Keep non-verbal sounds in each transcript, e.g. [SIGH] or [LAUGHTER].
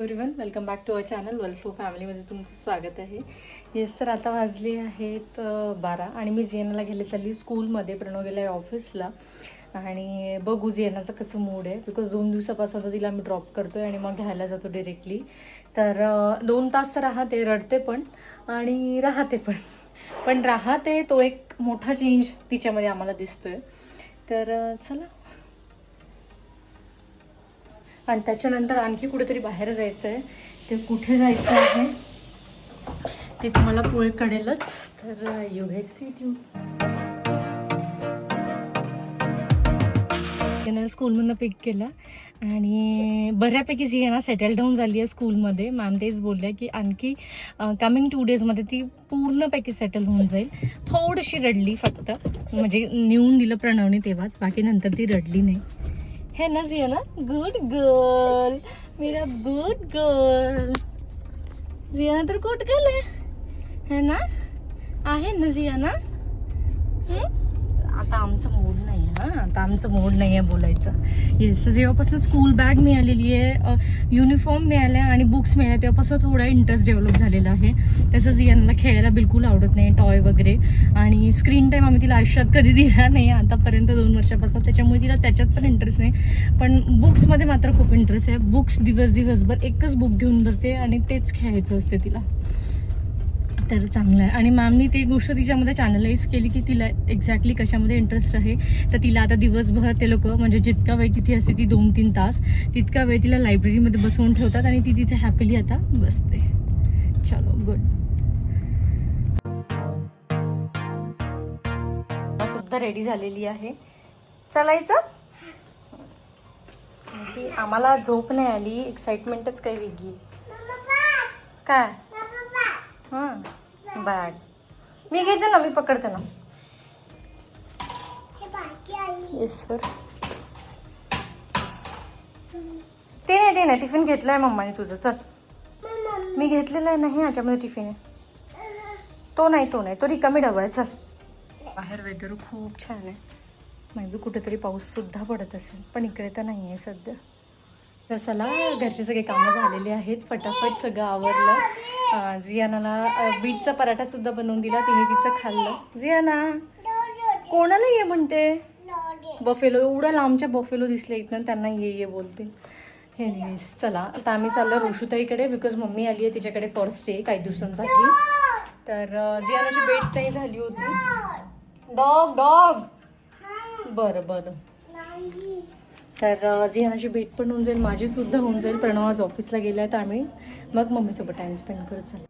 Everyone welcome back to our channel वेल्फो फॅमिलीमध्ये तुमचं स्वागत आहे. येस तर आता वाजले आहेत बारा आणि मी जिएनला गेले चालली स्कूलमध्ये प्रणव गेला आहे ऑफिसला. आणि बघू जिएनाचं कसं मूड आहे बिकॉज दोन दिवसापासून तर तिला मी ड्रॉप करतो आहे आणि मग घ्यायला जातो डिरेक्टली तर दोन तास तर राहते रडते पण आणि राहते पण. पण राहते तो एक मोठा चेंज तिच्यामध्ये आम्हाला दिसतो आहे तर चला. आणि त्याच्यानंतर आणखी कुठेतरी बाहेर जायचं आहे ते कुठे जायचं आहे? ते तुम्हाला पुढे कळेलच तर यू हे स्टेट स्कूलमधनं पिक केलं. आणि बऱ्यापैकी जी आहे ना सेटल डाऊन झाली आहे स्कूलमध्ये मॅम तेच बोलल्या की आणखी कमिंग टू डेजमध्ये ती पूर्णपैकी सेटल होऊन जाईल. थोडीशी रडली फक्त. म्हणजे नेऊन दिलं प्रणवने तेव्हाच. बाकी नंतर ती रडली नाही. है ना जियाना गुड गर्ल मेरा गुड गर्ल जियाना तर गुड गर्ल आहे. है ना? आहे ना जिया ना? आता आमचं मूड नाही आहे आता आमचं मूड नाही आहे बोलायचं येस जेव्हापासून स्कूल बॅग मिळालेली आहे युनिफॉर्म मिळाला आणि बुक्स मिळाल्या तेव्हापासून थोडा इंटरेस्ट डेव्हलप झालेला आहे. तसंच यांना खेळायला बिलकुल आवडत नाही टॉय वगैरे. आणि स्क्रीन टाईम आम्ही तिला आयुष्यात कधी दिला नाही आतापर्यंत दोन वर्षापासून. त्याच्यामुळे तिला त्याच्यात पण इंटरेस्ट नाही. पण बुक्समध्ये मात्र खूप इंटरेस्ट आहे. बुक्स दिवस दिवसभर एकच बुक घेऊन बसते आणि तेच खेळायचं असते तिला. तर चांगलं आहे. आणि मॅमनी ती गोष्ट तिच्यामध्ये चॅनलाइज केली की तिला एक्झॅक्टली कशामध्ये इंटरेस्ट आहे. तर तिला आता दिवसभर ते लोक म्हणजे जितका वेळ तिथे असते ती दोन तीन तास तितका वेळ तिला लायब्ररीमध्ये बसवून ठेवतात आणि ती तिथे हॅपीली आता बसते. चलो गुड सुद्धा रेडी झालेली आहे. चलायचं? म्हणजे आम्हाला झोप नाही आली. एक्साइटमेंटच काही वेगळी. काय? हां. बॅग मी घेते ना मी पकडते ना. येस सर ते नाही ते नाही. टिफिन घेतलाय मम्माने तुझं. चल. मी घेतलेला आहे नाही ह्याच्यामध्ये टिफिन आहे तो नाही तो नाही. तो रिकामी डबा आहे. चल. बाहेर वेदर खूप छान आहे. मे बी कुठेतरी पाऊस सुद्धा पडत असेल पण इकडे तर नाही आहे सध्या. तर चला घरचे सगळे कामं झालेले आहेत. फटाफट सगळं आवरलं. जियानाला बीटचा पराठा सुद्धा बनवून दिला. तिने तिचं खाल्लं. जियाना कोणाला ये म्हणते? बफेलो एवढ्या लांबच्या बफेलो दिसले इथनं त्यांना ये ये बोलते. हे निस चला. आता आम्ही चाललो ऋषुताईकडे बिकॉज मम्मी आली आहे तिच्याकडे फर्स्ट डे काही दिवसांसाठी. तर जियानाची बेट नाही झाली होती. डॉग डॉग बरं बरं. तर अ, जिहानाची भेट पण होऊन जाईल माझी सुद्धा होऊन जाईल. प्रणव आज ऑफिसला गेला तर आम्ही मग मम्मीसोबत टाइम स्पेंड करत चाल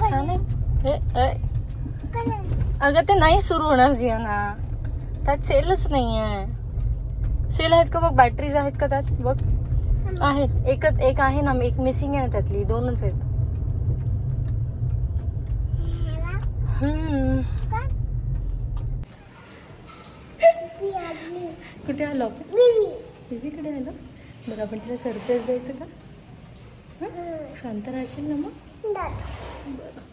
छान आहे. ए, ए. अगं ते नाही सुरू होणार जियाना. त्यात सेलच नाही आहे सेल आहेत का बघ बॅटरीज आहेत का त्यात? बघ. आहेत. एकच एक आहे ना एक मिसिंग आहे ना त्यातली. दोनच आहेत. कुठे आलो? आपण बेबीकडे आलो. बरं आपण तिला सरप्राईज द्यायचं का? शांत राहशील ना मग? बरं.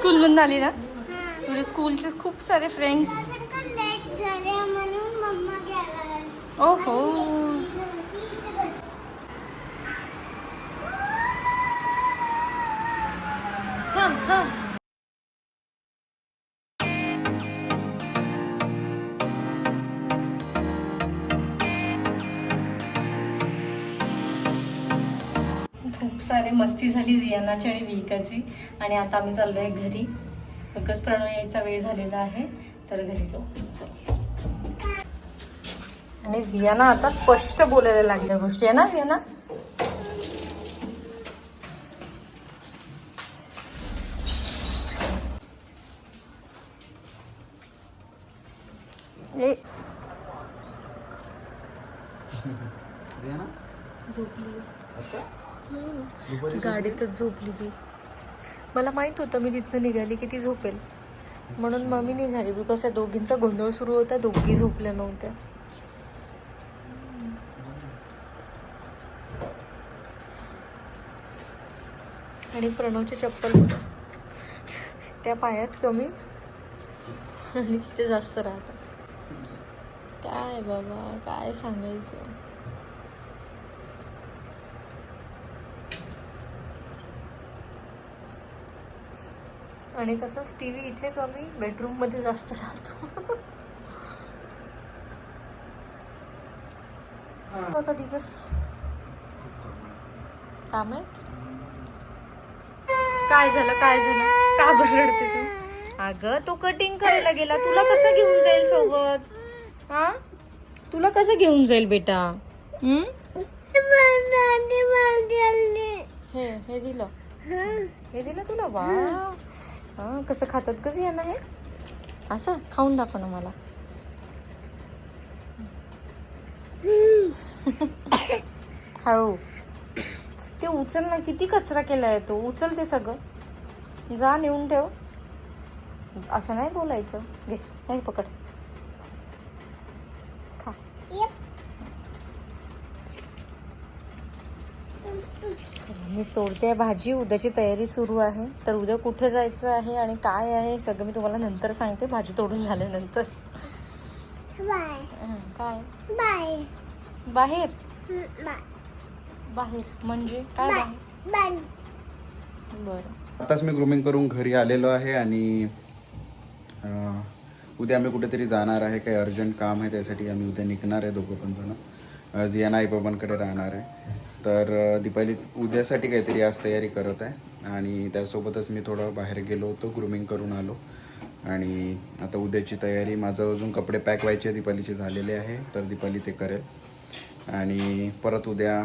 स्कूलमधून आली ना? तुझ्या स्कूलचे खूप सारे फ्रेंड्स लेट झाले म्हणून मम्मा गेला. ओहो. मस्ती झाली जियानाची आणि विहिकाची आणि आता आम्ही चाललो आहे घरी. बिकॉज प्रणय यायचा वेळ झालेला आहे तर घरी जाऊ. चल. आणि जियाना आता स्पष्ट बोलायला लागल्या गोष्टी. आहे ना जियाना? झोपली झोपली ती. मला माहीत होतं मी तिथनं निघाली की ती झोपेल. म्हणून मम्मी निघाली बिकॉज या दोघींचा गोंधळ सुरू होता दोघी झोपल्या नव्हत्या. आणि प्रणवची चप्पल त्या पायात कमी आणि तिथे जास्त राहतात. काय बाबा काय सांगायचं? आणि तसंच टी व्ही इथे कमी बेडरूममध्ये जास्त राहतो. होता दिवस काम आहेत? काय झालं काय झालं? का बरं रडते तू? अगं तो कटिंग करायला गेला. तुला कसं घेऊन जाईल सोबत? हा? तुला कसं घेऊन जाईल बेटा? हम्म? हे हे दिलं. हे दिलं तुला? वा हां कसं खातात कसं यांना हे? असं? खाऊन दाखव ना मला. हळू ते उचल ना किती कचरा केलाय तो. उचल ते सगळं. जा नेऊन ठेव. असं नाही बोलायचं. घे नाही पकड. मी तोडते भाजी उद्याची तयारी सुरू आहे. तर उद्या कुठे जायचं आहे आणि काय आहे सगळं मी तुम्हाला नंतर सांगते भाजी तोडून झाल्यानंतर. बाय. काय? बाय. बाहेर? बाहेर. म्हणजे? काय बरं. आताच मी ग्रुमिंग करून घरी आलेलो आहे आणि उद्या आम्ही कुठेतरी जाणार आहे. काही अर्जंट काम आहे त्यासाठी आम्ही उद्या निघणार आहे दोघं पण जण. जियाना आईबाबांकडे राहणार आहे. तर दीपाली उद्यासाठी काहीतरी आज तयारी करत आहे. आणि त्यासोबतच मी थोडं बाहेर गेलो होतो ग्रुमिंग करून आलो. आणि आता उद्याची तयारी माझं अजून कपडे पॅक व्हायचे दीपालीचे झालेले आहे. तर दीपाली ते करेल. आणि परत उद्या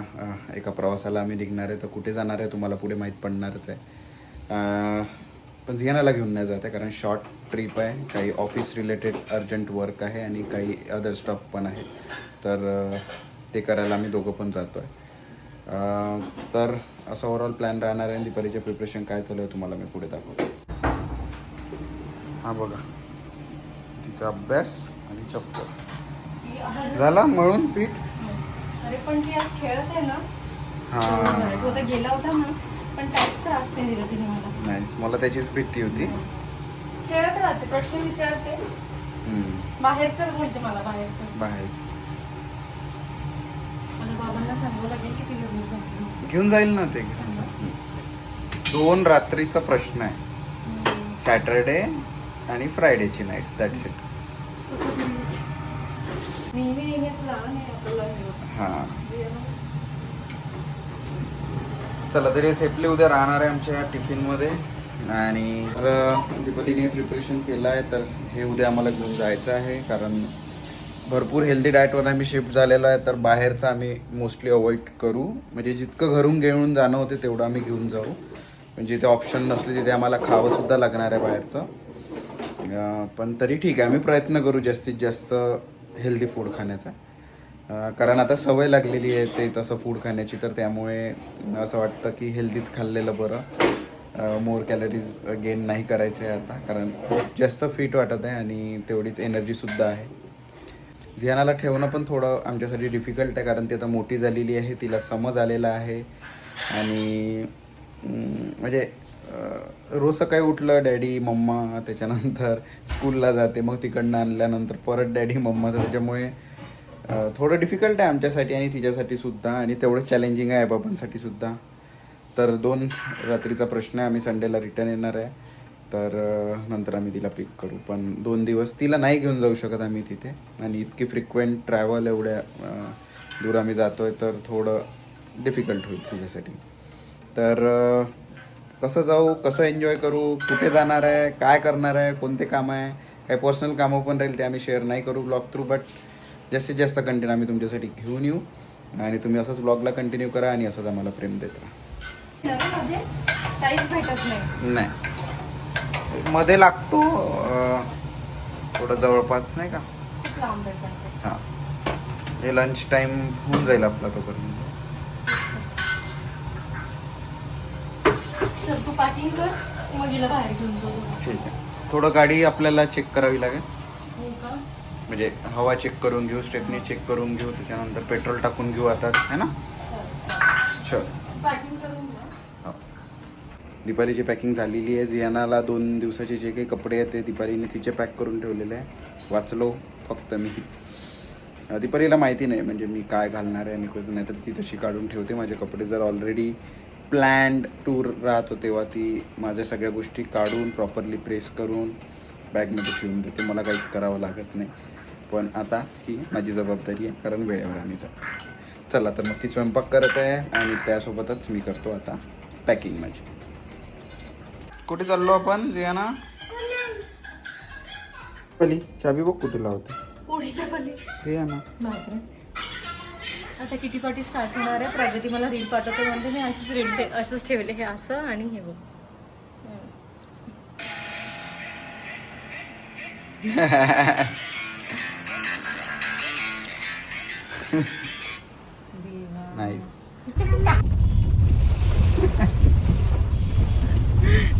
एका प्रवासाला आम्ही निघणार आहे. तर कुठे जाणार आहे तुम्हाला पुढे माहीत पडणारच आहे. पण झियानाला घेऊन नाही जात आहे कारण शॉर्ट ट्रिप आहे. काही ऑफिस रिलेटेड अर्जंट वर्क आहे आणि काही अदर स्टॉप पण आहे. तर ते करायला आम्ही दोघं पण जातो आहे तर असं ओव्हरऑल प्लॅन राहणार आहे आणि दीपालीचे प्रिपरेशन काय चालू आहे तुम्हाला मी पुढे दाखवतो. हां बघा. तिचा अभ्यास आणि चप्पल झाला म्हणून पीठ? अरे पण ती आज खेळत आहे ना. हां. गेला होता ना पण काहीच त्रास नाही दिला तिने मला. मला त्याचीच भीती होती. खेळत राहते प्रश्न विचारते. बाहेरचं बोलते मला बाहेरचं. बाहेरच. सांगावं लागेल की तिला रोज घालून. घेऊन जाईल ना ते. घेऊन जाईल. दोन रात्रीचा प्रश्न आहे. सॅटरडे आणि फ्रायडेची नाईट. दॅट्स इट नेहमी नेहमी असं जाणं नाही आपल्याला हे. होत. हां जे चला तरी सेफली उद्या राहणार आहे आमच्या टिफिनमध्ये. आणि तर दीपालीने प्रिपरेशन केलं आहे तर हे उद्या आम्हाला घेऊन जायचं आहे कारण भरपूर हेल्दी डाएटवर आम्ही शिफ्ट झालेलो आहे तर बाहेरचं आम्ही मोस्टली अवॉइड करू. म्हणजे जितकं घरून घेऊन जाणं होते तेवढं आम्ही घेऊन जाऊ. म्हणजे जिथे ऑप्शन नसले तिथे आम्हाला खावंसुद्धा लागणार आहे बाहेरचं. पण तरी ठीक आहे आम्ही प्रयत्न करू जास्तीत जास्त हेल्दी फूड खाण्याचा. कारण आता सवय लागलेली आहे ते तसं फूड खाण्याची तर त्यामुळे असं वाटतं की हेल्दीच खाल्लेलं बरं. मोर कॅलरीज गेन नाही करायचे आहे आता कारण खूप जास्त फिट वाटत आहे आणि तेवढीच एनर्जीसुद्धा आहे. झियानाला ठेवणं पण थोडं आमच्यासाठी डिफिकल्ट आहे कारण ती आता मोठी झालेली आहे तिला समज आलेला आहे. आणि म्हणजे रोज सकाळी उठलं डॅडी मम्मा त्याच्यानंतर स्कूलला जाते मग तिकडनं आणल्यानंतर परत डॅडी मम्मा तर त्याच्यामुळे थोडं डिफिकल्ट आहे आमच्यासाठी आणि तिच्यासाठी सुद्धा आणि तेवढं चॅलेंजिंग आहे बाबांसाठी सुद्धा. तर दोन रात्रीचा प्रश्न आहे आम्ही संडेला रिटर्न येणार आहे. तर नंतर आम्ही तिला पिक करू. पण दोन दिवस तिला नाही घेऊन जाऊ शकत आम्ही तिथे. आणि इतकी फ्रिक्वेंट ट्रॅव्हल एवढ्या दूर आम्ही जातो आहे तर थोडं डिफिकल्ट होईल तिच्यासाठी. तर कसं जाऊ कसं एन्जॉय करू कुठे जाणार आहे काय करणार आहे कोणते कामं आहे काही पर्सनल कामं पण राहील ते आम्ही शेअर नाही करू ब्लॉग थ्रू बट जास्तीत जास्त कंटेंट आम्ही तुमच्यासाठी घेऊन येऊ. आणि तुम्ही असंच ब्लॉगला कंटिन्यू करा आणि असंच आम्हाला प्रेम देत राहा. काहीच भेटत नाही. मध्ये लागतो थोडं जवळपास नाही का? हां. हे लंच टाईम होऊन जाईल आपला तोपर्यंत. ठीक आहे. थोडं गाडी आपल्याला चेक करावी लागेल. हो म्हणजे हवा चेक करून घेऊ स्टेपनी चेक करून घेऊ त्याच्यानंतर पेट्रोल टाकून घेऊ आता है ना? चल पॅकिंग करून घ्या हो. दीपालीची पॅकिंग झालेली आहे. जियानाला दोन दिवसाचे जे काही कपडे आहेत ते दीपालीने तिचे पॅक करून ठेवलेले आहे. वाचलो फक्त मी. अं, दीपालीला माहिती नाही म्हणजे मी काय घालणार आहे आणि कुठं. नाही तर ती तशी काढून ठेवते माझे कपडे. जर ऑलरेडी प्लॅन्ड टूर राहतो तेव्हा ती माझ्या सगळ्या गोष्टी काढून प्रॉपरली प्रेस करून बॅगमध्ये ठेवून देते. मला काहीच करावं लागत नाही. पण आता ही माझी जबाबदारी आहे कारण वेळेवर आम्ही जातो चला तर मग ती स्वयंपाक करत आहे आणि त्यासोबतच मी करतो आता पॅकिंग माझी. कुठे चाललो आपण जियाना? पली चाबी बघ कुठे लावते. ते ना. बापरे. आता किटी पार्टी स्टार्ट होणार आहे. प्रगती मला रील पाठवते. म्हणते मी अशीच रील असंच ठेवले हे असं आणि हे बघ. [LAUGHS] देवा. नाईस [LAUGHS]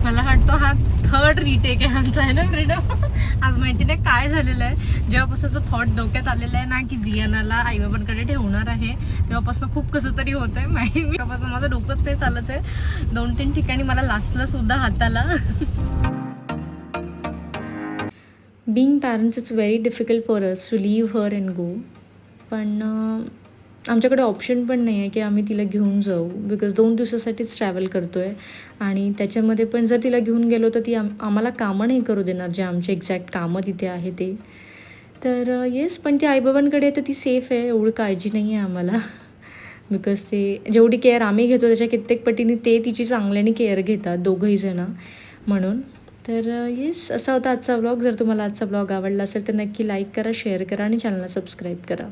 मला वाटतो हा थर्ड रिटेक आहे आमचा आहे ना फ्रीडम आज माहिती नाही काय झालेलं आहे. जेव्हापासून तो थॉट डोक्यात आलेला आहे ना की जियानाला आईबाबांकडे ठेवणार आहे तेव्हापासून खूप कसं तरी होत आहे माहिती तेव्हापासून माझं डोकंच नाही चालत आहे. दोन तीन ठिकाणी मला लासलं सुद्धा हाताला. Being parents it's very difficult for us to leave her and go पण आमच्याकडे ऑप्शन पण नाही आहे की आम्ही तिला घेऊन जाऊ. बिकॉज दोन दिवसासाठीच ट्रॅव्हल करतो आहे आणि त्याच्यामध्ये पण जर तिला घेऊन गेलो तर ती आम आम्हाला कामं नाही करू देणार. जे आमचे एक्झॅक्ट कामं तिथे आहे ते. तर येस पण ती आईबाबांकडे तर ती सेफ आहे. एवढी काळजी नाही आहे आम्हाला. [LAUGHS] बिकॉज ते जेवढी केअर आम्ही घेतो त्याच्या कित्येक पटीने ते तिची चांगल्याने केअर घेतात. दोघंही जणं. म्हणून. तर येस असा होता आजचा ब्लॉग जर तुम्हाला आजचा ब्लॉग आवडला असेल तर नक्की लाईक करा शेअर करा आणि चॅनलला सबस्क्राईब करा.